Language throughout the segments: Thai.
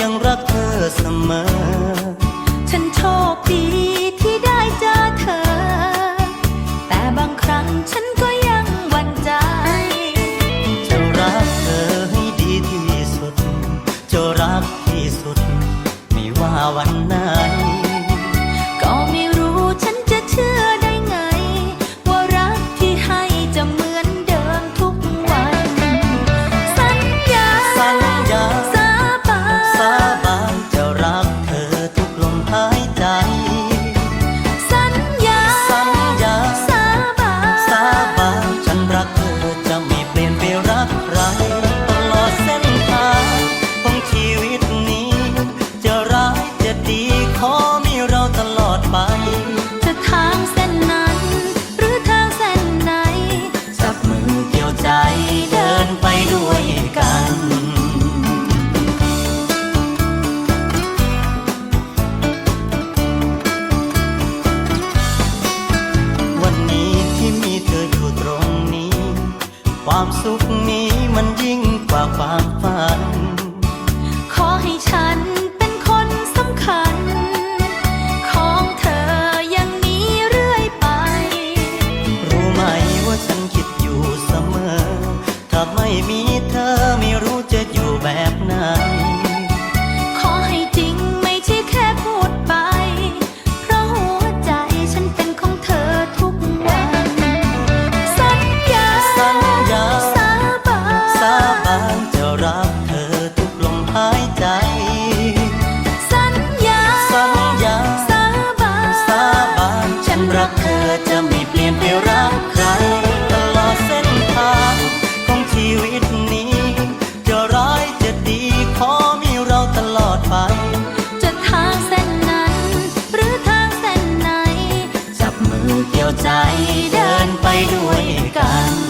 ยังรักเธอเสมอ ฉันโชคดี ใคร ความสุขนี้มันยิ่งกว่าความฝัน ขอให้ฉันเป็นคนสำคัญ ของเธอย่งนี้เรื่อยไป รู้ไหมว่าฉันคิดอยู่เสมอ ถ้าไม่มี 勇敢。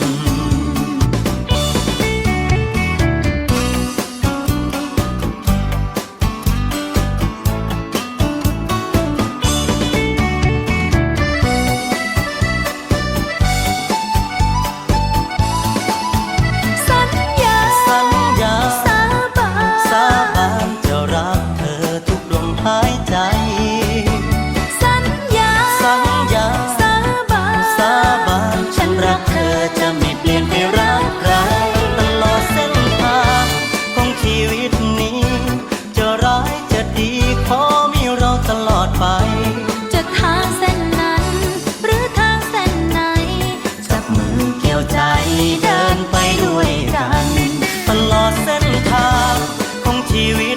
healing.